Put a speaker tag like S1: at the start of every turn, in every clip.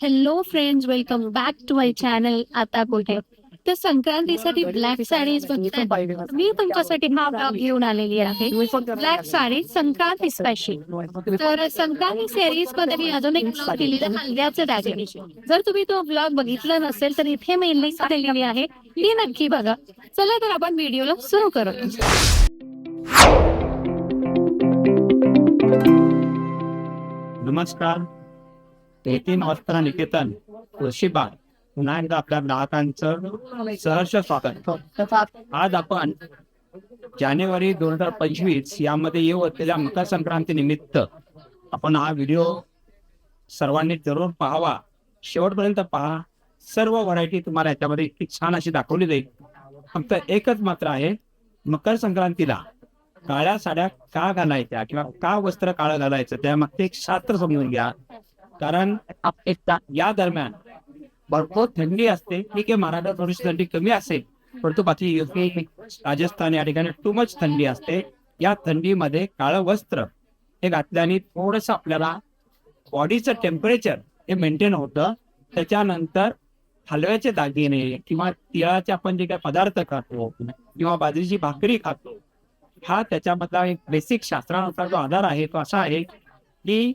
S1: Hello friends welcome back to my channel आता कुठे तर संक्रांतीसाठी ब्लॅक साडीज मी तुमच्यासाठी हा ब्लॉग घेऊन आलेली आहे. ब्लॅक साडी संक्रांती स्पेशल तर संक्रांती सिरीजमध्ये मी अजून एक ब्लॉग केलेला हल्ल्याचे दागिने जर तुम्ही तो ब्लॉग बघितला नसेल तर इथे मी लिंक दिलेली आहे. ती नक्की बघा. चला तर आपण व्हिडिओला सुरू करू.
S2: नमस्कार. नितीन वस्त्र निकेतन कृषीबाग पुन्हा एकदा आपल्या ग्राहकांचं सहर्ष स्वागत. आज आपण जानेवारी दोन हजार पंचवीस यामध्ये येऊ असलेल्या मकर संक्रांती निमित्त आपण हा व्हिडिओ सर्वांनी जरूर पाहावा. शेवटपर्यंत पहा. सर्व व्हरायटी तुम्हाला याच्यामध्ये इतकी छान अशी दाखवली जाईल. फक्त एकच मात्र आहे मकर संक्रांतीला काळ्या साड्या का घालायच्या किंवा का वस्त्र काळं घालायचं? त्यामागचे एक शास्त्र समजून घ्या. कारण या दरम्यान भरपूर थंडी असते. ठीक आहे महाराष्ट्रात थोडीशी थंडी कमी असेल परंतु बाकी युपी राजस्थान या ठिकाणी टू मच थंडी असते. या थंडीमध्ये काळं वस्त्र हे घातल्याने थोडस आपल्याला बॉडीचं टेम्परेचर हे मेंटेन होतं. त्याच्यानंतर हलव्याचे दागिने किंवा तिळाचे आपण जे काही पदार्थ खातो किंवा बाजरीची भाकरी खातो हा त्याच्यामधला एक बेसिक शास्त्रानुसार जो आधार आहे तो असा आहे की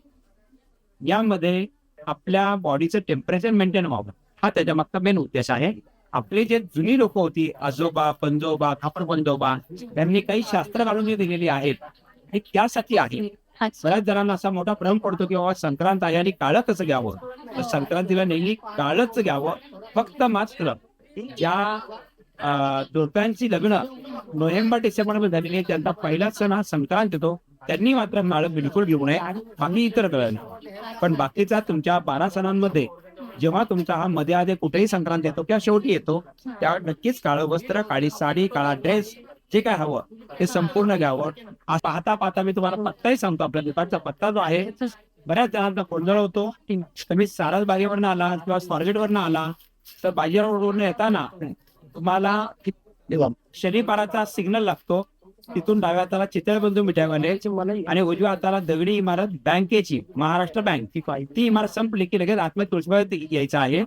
S2: यामध्ये आपल्या बॉडीचं टेम्परेचर मेंटेन व्हावं. हा त्याच्या मागचा मेन उद्देश आहे. आपली जे जुनी लोक होती आजोबा पंजोबा खापर पंजोबा यांनी काही शास्त्र घालून जी दिलेली आहेत हे त्यासाठी आहे. बऱ्याच जणांना असा मोठा भ्रम पडतो की बाबा संक्रांत आहे आणि काळं कसं घ्यावं. तर संक्रांतीला नेहमी काळच घ्यावं. फक्त मात्र ज्या जोडप्यांची लग्न नोव्हेंबर डिसेंबरमध्ये झालेली आहे त्यांचा पहिला सण हा संक्रांत येतो. त्यांनी मात्र काळं बिलकुल घेऊ नये बाकी इतर कळलं पण बाकीचा तुमच्या बारा सणांमध्ये जेव्हा तुमचा हा मध्ये आधी कुठेही संक्रांत येतो किंवा शेवटी येतो त्यावेळी नक्कीच काळं वस्त्र काळी साडी काळा ड्रेस जे काय हवं ते संपूर्ण घ्यावं. पाहता पाहता मी तुम्हाला पत्ताही सांगतो आपल्या दुकानचा पत्ता जो आहे बऱ्याच जणांचा गोंधळ होतो. तुम्ही सारस बागेवरनं आला किंवा स्वारगेटवरनं आला तर बाजीरावरून येताना तुम्हाला शनिपाराचा सिग्नल लागतो. तिथून डाव्या हाताला चितळबंधू मिठाईवाले आणि उजव्या हाताला दगडी इमारत बँकेची महाराष्ट्र बँक. ती इमारत संपली की लगेच आतमध्ये तुळशीबाग यायचं आहे.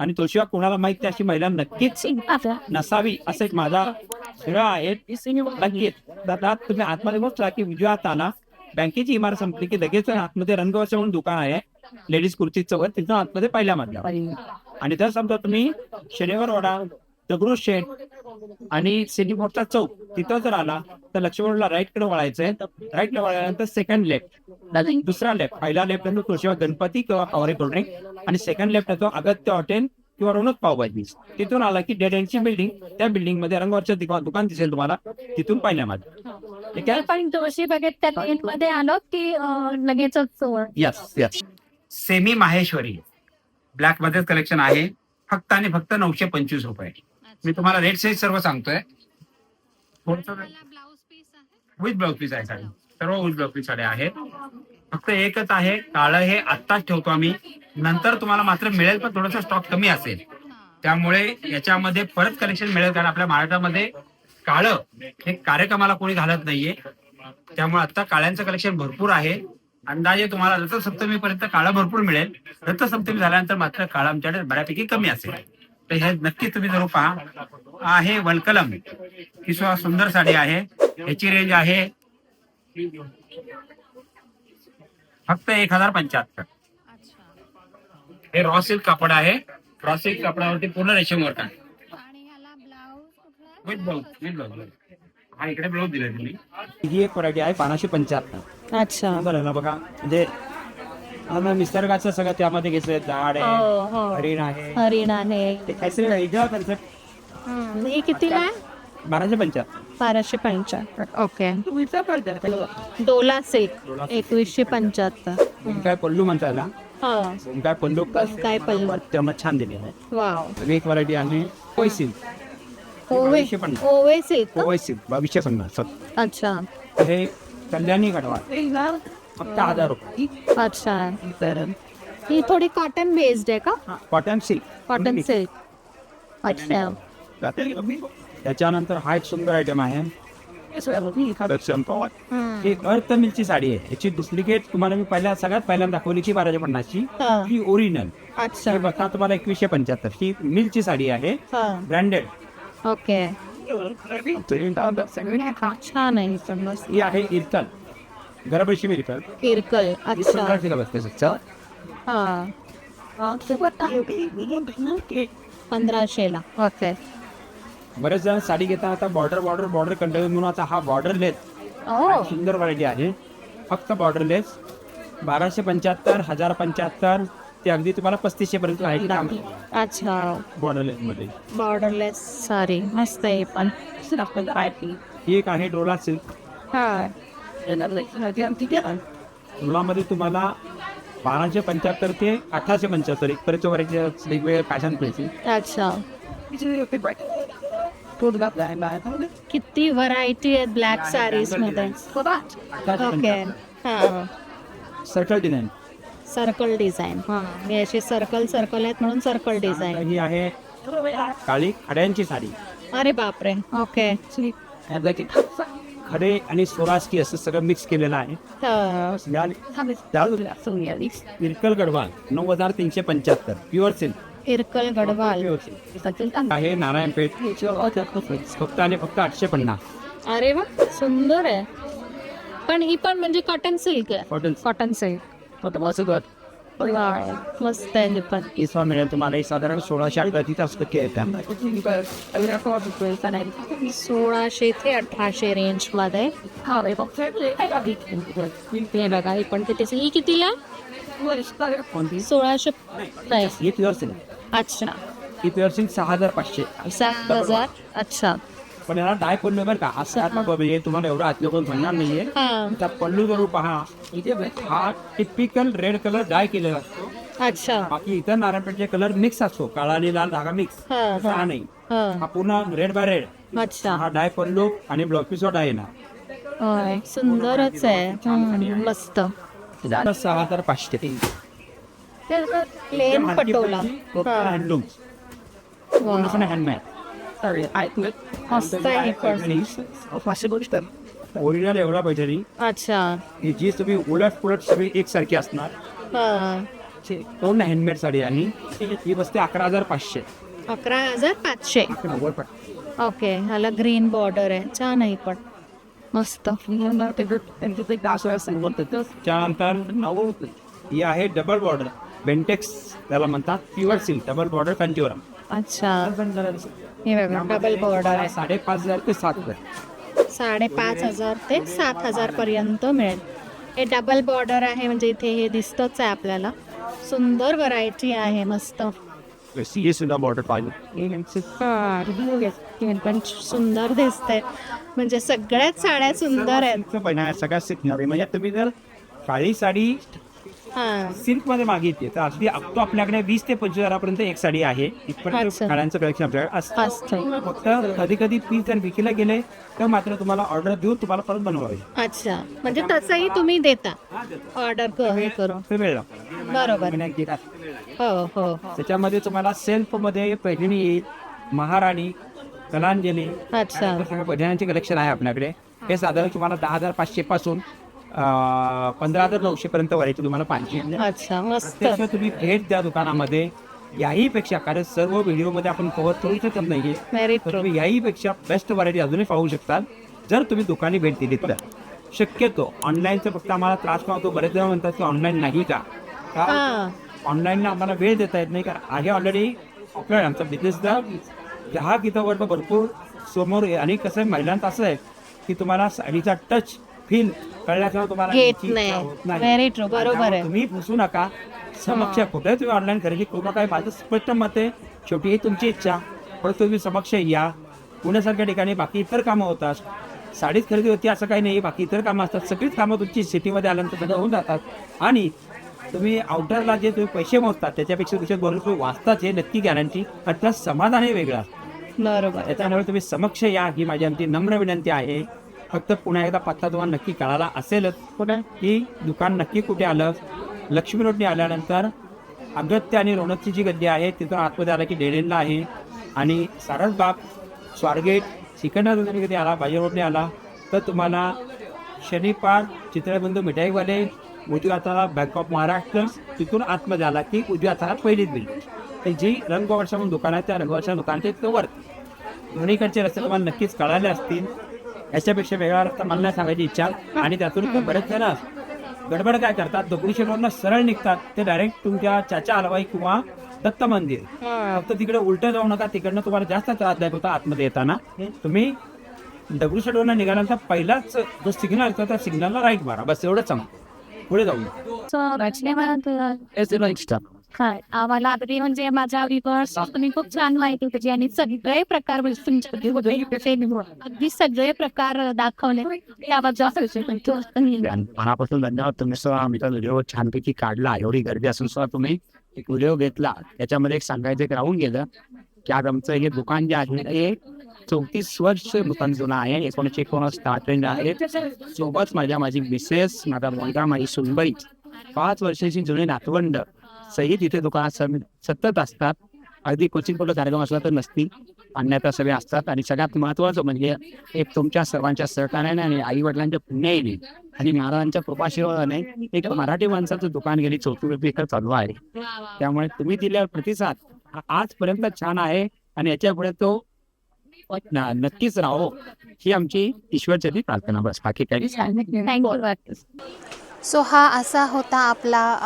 S2: आणि तुळशीबाग कोणाला माहिती अशी महिला नक्कीच नसावी असं एक माझा श्रेय आहे. नक्कीच. तुम्ही आतमध्ये पोहोचला की उजव्या हाताला बँकेची इमारत संपली की लगेच आतमध्ये रंगवश म्हणून दुकान आहे. लेडीज कुर्तीचं वर तिथं आतमध्ये पहिल्या मधल्या आणि जर समजा तुम्ही शनिवार वाडा दगडूशेठ शेठ आणि सिटी मोठा चौक तिथं जर आला तर लक्ष्मणला राईटकडे वळायचंय. राईटकडे वळल्यानंतर सेकंड लेफ्ट दुसरा लेफ्ट पहिला लेफ्ट येतो तुळशीबाग गणपती किंवा कवरे कोल्ड्रिंक आणि सेकंड लेफ्ट येतो अगत्य हॉटेल किंवा रोनक पावभाजी. तिथून आला की डेड एंडची बिल्डिंग त्या बिल्डिंगमध्ये रंगवरच्या दुकान दुकान दिसेल तुम्हाला. तिथून पहिल्यामध्ये. ठीक आहे?
S1: पण तुळशी बघेत त्या tent मध्ये आलो की अं, लगेचच
S2: yes yes semi Maheshwari. Black मध्येच कलेक्शन आहे. फक्त आणि फक्त नऊशे पंचवीस रुपये. मी तुम्हाला रेट साईज सर्व सांगतोय. विथ ब्लाउज पीस आहे. साडी. सर्व विथ ब्लाउज पीस साड्या आहेत. फक्त एकच आहे काळं हे आत्ताच ठेवतो आम्ही. नंतर तुम्हाला मात्र मिळेल पण थोडस स्टॉक कमी असेल. त्यामुळे याच्यामध्ये परत कलेक्शन मिळेल कारण आपल्या महाराष्ट्रामध्ये काळं हे कार्यक्रमाला कोणी घालत नाहीये. त्यामुळे आता काळ्यांचं कलेक्शन भरपूर आहे. अंदाजे तुम्हाला रथसप्तमी पर्यंत काळा भरपूर मिळेल रथसप्तमी झाल्यानंतर मात्र काळा आमच्याकडे बऱ्यापैकी कमी असेल. तर हे नक्की तुम्ही जरूर पहा. आहे वलकलम. ही सुद्धा सुंदर साडी आहे. ह्याची रेंज आहे. फक्त एक हजार पंच्याहत्तर. हे रॉ सिल्क कापड आहे. रॉ सिल्क कापडावरती पूर्ण रेशम वर्क आहे. विथ हा इकडे ब्लाउज दिलाय तुम्ही. ही एक व्हरायटी आहे बाराशे पंच्याहत्तर.
S1: अच्छा.
S2: बरं ना बघा. म्हणजे निसर्गाचं सगळं त्यामध्ये घेतलंय झाड आहे
S1: हो हो.
S2: हरिण आहे.
S1: हरिण आहे.
S2: ते काहीतरी वेगळं concept.
S1: हम्म, हे कितीला आहे
S2: बाराशे पंच्याहत्तर.
S1: बाराशे पंच्याहत्तर. ओके. डोला सेट एकवीसशे पंच्याहत्तर.
S2: काय पल्लू म्हणता ना?
S1: हा.
S2: काय पल्लू
S1: काय पल्लू.
S2: त्यामुळे छान दिले आहे.
S1: वाव.
S2: एक व्हरायटी आहे. पैसे
S1: ओवे
S2: पन्नास. पैसे बावीसशे पन्नास.
S1: अच्छा.
S2: हे कल्याणी गडवा फक्त हजार रुपये.
S1: अच्छा. ही थोडी कॉटन बेस्ड आहे का?
S2: कॉटन सिल्क
S1: कॉटन सिल्क अच्छा.
S2: त्याच्यानंतर हा एक सुंदर आयटम आहे.
S1: हम्म.
S2: ही अर्थ मिलची साडी आहे. याची डुप्लिकेट तुम्हाला मी पहिल्या सगळ्यात पहिल्यांदा दाखवली की बाराशे पन्नासची.
S1: हा.
S2: ही ओरिजिनल
S1: अच्छा.
S2: हे बघा तुम्हाला एकवीसशे पंच्याहत्तर. ही मिलची साडी आहे.
S1: हा.
S2: Branded
S1: okay. छान आहे समज
S2: ही आहे इरकल घरापाशी इरकल
S1: किरकल अच्छा. हा. पंधराशेला. ओके.
S2: बरेच जण साडी घेता आता बॉर्डर बॉर्डर बॉर्डर कंटिन्यू म्हणून आता हा बॉर्डर लेस
S1: ओ.
S2: सुंदर व्हरायटी आहे. फक्त बॉर्डर लेस बाराशे पंच्याहत्तर हजार पंच्याहत्तर ते अगदी तुम्हाला पस्तीसशे पर्यंत आहे
S1: अच्छा.
S2: बॉर्डर लेस मध्ये.
S1: बॉर्डरलेस साडी मस्त आहे पण.
S2: ही एक आहे डोला सिल्क.
S1: हा.
S2: डोलामध्ये तुम्हाला बाराशे पंच्याहत्तर ते अठराशे पंच्याहत्तर इथपर्यंत व्हरायटी वेगवेगळे फॅशन प्लेसी
S1: अच्छा. किती व्हरायटी आहेत ब्लॅक साडीजमध्ये? ओके हा.
S2: सर्कल डिझाईन
S1: सर्कल डिझाईन हा. मी अशी सर्कल सर्कल आहेत म्हणून सर्कल डिझाईन
S2: ही आहे काळी खड्यांची साडी.
S1: अरे बापरे. ओके
S2: खडे आणि सोरास्की असं सगळं मिक्स केलेलं आहे.
S1: हा.
S2: इरकल गडवाल नऊ हजार तीनशे पंच्याहत्तर प्युअर सिल्क
S1: इरकल गडवाल
S2: आहे नारायणपेठ. फक्त आणि फक्त आठशे पन्नास.
S1: अरे वा सुंदर आहे. पण ही पण म्हणजे कॉटन सिल्क आहे.
S2: कॉटन
S1: कॉटन सिल्क मस्त आहे पण
S2: इसवा मिळेल तुम्हाला साधारण सोळाशे अठराशे असं टक्के येतात
S1: सोळाशे ते अठराशे रेंजमध्ये हे बघा ही पण किती ही कितीला
S2: कोणती
S1: सोळाशे नाही अच्छा
S2: सिल्क सहा हजार पाचशे
S1: सात हजार अच्छा
S2: पण याला डाय पडलो बरं का. असं आता म्हणजे तुम्हाला एवढं आतलं कोण म्हणणार नाहीये.
S1: हा.
S2: त्या पल्लू जरूर पहा. इथे हा टिपिकल रेड कलर डाय केलेला असतो.
S1: अच्छा.
S2: बाकी इतर नारायणपेठचे कलर मिक्स असतो. काळा आणि लाल धागा मिक्स
S1: हा
S2: नाही.
S1: हा.
S2: हा पूर्ण रेड बाय रेड
S1: अच्छा.
S2: हा डाय पल्लू आणि ब्लॉक पीस डाय ना
S1: सुंदरच आहे. मस्त.
S2: सहा हजार पाचशे.
S1: प्लेन पटोला. हा.
S2: हँडलूम
S1: वा.
S2: हँडमॅड
S1: मस्त आहे पण
S2: ओरिजिनल एवढा पैठणी
S1: अच्छा.
S2: ही जी तुम्ही उलट पुलट सगळी एकसारखी असणार.
S1: हा.
S2: पूर्ण हँडमेड साडी आहे ही बसते अकरा हजार पाचशे.
S1: अकरा हजार पाचशे. ओके ह्याला ग्रीन बॉर्डर आहे. छान आहे ही पण. मस्त.
S2: त्यानंतर ही आहे डबल बॉर्डर बेंटेक्स त्याला म्हणतात pure silk double border Kanjivaram
S1: अच्छा. हे बघा डबल बॉर्डर आहे.
S2: साडेपाच हजार ते सात हजार.
S1: साडेपाच हजार ते सात हजार पर्यंत मिळेल. हे डबल बॉर्डर आहे म्हणजे इथे हे दिसतच आहे आपल्याला. सुंदर व्हरायटी आहे मस्त. सुंदर दिसते म्हणजे सगळ्याच साड्या सुंदर आहेत.
S2: सगळ्यात म्हणजे तुम्ही जर काळी साडी सिल्कमध्ये मागितली तर अगदी अगदी आपल्याकडे वीस ते पंचवीस हजारापर्यंत एक साडी आहे. इथपर्यंत. साड्यांचं कलेक्शन आपल्याकडे असतं. फक्त कधी कधी पीस जर विकीला गेले तर मात्र तुम्हाला ऑर्डर देऊन तुम्हाला परत बनवावे.
S1: अच्छा. म्हणजे तसंही तुम्ही देता. ऑर्डर हे करून.
S2: ते वेळ लागतो.
S1: बरोबर. हो हो हो.
S2: त्याच्यामध्ये तुम्हाला सेल्फमध्ये पैठणी येईल महाराणी कलांजली
S1: अच्छा.
S2: पैठण्यांचे कलेक्शन आहे आपल्याकडे. हे साधारण तुम्हाला दहा हजार पाचशे पासून पंधरा हजार नऊशे पर्यंत व्हरायटी तुम्हाला पाहिजे.
S1: अच्छा मस्त.
S2: प्रत्यक्ष तुम्ही भेट द्या दुकानामध्ये याही पेक्षा कारण सर्व व्हिडिओमध्ये आपण कव्हर करू शकत तुम्ही याही पेक्षा बेस्ट व्हरायटी अजूनही पाहू शकता. जर तुम्ही दुकानी भेट दिली तर. शक्यतो ऑनलाईनचा फक्त आम्हाला त्रास पाहतो बरेच जण म्हणतात की ऑनलाईन नाही का? का?
S1: हा.
S2: ऑनलाईनला आम्हाला वेळ देता येत नाही कारण आहे ऑलरेडी आपल्या आमचा बिझनेसचा ग्राहक इथं वर्ग भरपूर समोर आहे आणि कसं आहे महिलांचं असं आहे की तुम्हाला साडीचा टच फील तुम्हाला
S1: घेत
S2: घ्यायची इच्छा
S1: नाही.
S2: होत नाही.
S1: व्हेरी ट्रू बरोबर
S2: त्यामुळे
S1: आहे.
S2: तुम्ही फसू नका. समक्ष कुठे तुम्ही ऑनलाईन खरेदी करू नका. हे माझं स्पष्ट मत आहे. शेवटी ही तुमची इच्छा. पण तुम्ही समक्ष या. पुण्यासारख्या ठिकाणी बाकी इतर कामं होतात साडीच खरेदी होती असं काही नाही. बाकी इतर कामं असतात. सगळीच कामं तुमची सिटीमध्ये आल्यानंतर सगळं होऊन जातात. आणि तुम्ही आउटरला जे तुम्ही पैसे मोजतात त्याच्यापेक्षा तुमच्या बरोबर तुम्ही वाचताच हे नक्की गॅरंटी आणि त्यात समाधान हे वेगळं असतं.
S1: बरोबर.
S2: त्याच्यामुळे तुम्ही समक्ष या. ही माझी आमची नम्र विनंती आहे. फक्त पुन्हा एकदा पत्ता तुम्हाला नक्की कळाला असेलच.
S1: कुठे?
S2: की दुकान नक्की कुठे आलं? लक्ष्मी रोडने आल्यानंतर अगत्य आणि रोणकची जी गद्दी आहे तिथून आतमध्ये आला की डेडेनला आहे. आणि सारसबाग स्वारगेट सिकंदर कधी आला बाजी रोडने आला तर तुम्हाला शनिपार चित्रबंधू मिठाईवाले उजव्या हाताला बँक ऑफ महाराष्ट्र तिथून आतमध्ये आला की उजव्या हाताला पहिलीच बिल्डिंग तर जी रंगवर्षा म्हणून दुकान आहे त्या रंगवर्षा दुकानाच्या इथं वरती. दोन्हीकडचे रस्ते तुम्हाला नक्कीच कळाले असतील. याच्यापेक्षा वेगळा रस्ता मला नाही सांगायची इच्छा. आणि त्यातून बरेच जण गडबड काय करतात? दगडूशेठवरनं सरळ निघतात. ते डायरेक्ट तुमच्या चाचा हलवाई किंवा दत्त मंदिर. फक्त तिकडे उलटं जाऊ नका. तिकडनं तुम्हाला जास्त त्रासदायक होता आतमध्ये येताना. तुम्ही दगडूशेठवरनं निघाल्यानंतर पहिलाच जो सिग्नल असतो त्या सिग्नलला राईट मारा. बस एवढंच सांग पुढे जाऊ.
S1: काय आम्हाला अगदी म्हणजे माझ्या रिवर्स तुम्ही खूप छान माहिती त्याची आणि सगळे प्रकार म्हणजे तुमच्या अगदी सगळे प्रकार दाखवले.
S2: मनापासून धन्यवाद. तुम्ही सुद्धा आमचा व्हिडिओ छानपैकी काढला. एवढी गर्दी असून सुद्धा तुम्ही एक व्हिडिओ घेतला. त्याच्यामध्ये एक सांगायचं एक राहून गेलं की आज आमचं हे दुकान जे आहे ते चौतीस वर्ष दुकान जुनं आहे. एकोणीसशे एकोणीस स्टार्टिंग आहे. सोबत माझ्या माझी मिसेस माझा मुलगा माझी सुनबाई. पाच वर्षाची जुनी नातवंड. सहित इथे दुकानात सम- सतत असतात. अगदी क्वचित कुठं कार्यक्रम असला तर नसतील अन्यथा सगळे असतात. आणि सगळ्यात महत्वाचं म्हणजे एक तुमच्या सर्वांच्या सहकार्याने आणि आई वडिलांच्या पुण्याईने आणि महाराजांच्या कृपाशीर्वादाने एक मराठी माणसाचं दुकान गेली. चौथी वर्षी इथं चालू आहे. त्यामुळे तुम्ही दिलेला प्रतिसाद हा आजपर्यंत छान आहे. आणि याच्यापुढे तो न- नक्कीच राहो. ही आमची ईश्वरचरणी प्रार्थना बस. बाकी काही
S3: सो हा असा होता आपला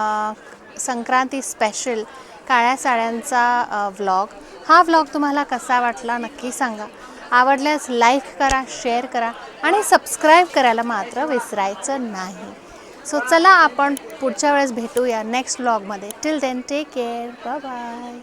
S3: संक्रांती स्पेशल काळ्या साड्यांचा व्लॉग हा व्लॉग तुम्हाला कसा वाटला नक्की सांगा. आवडल्यास लाईक करा शेअर करा आणि सबस्क्राईब करायला मात्र विसरायचं नाही. सो चला आपण पुढच्या वेळेस भेटूया next व्लॉगमध्ये till then take care bye bye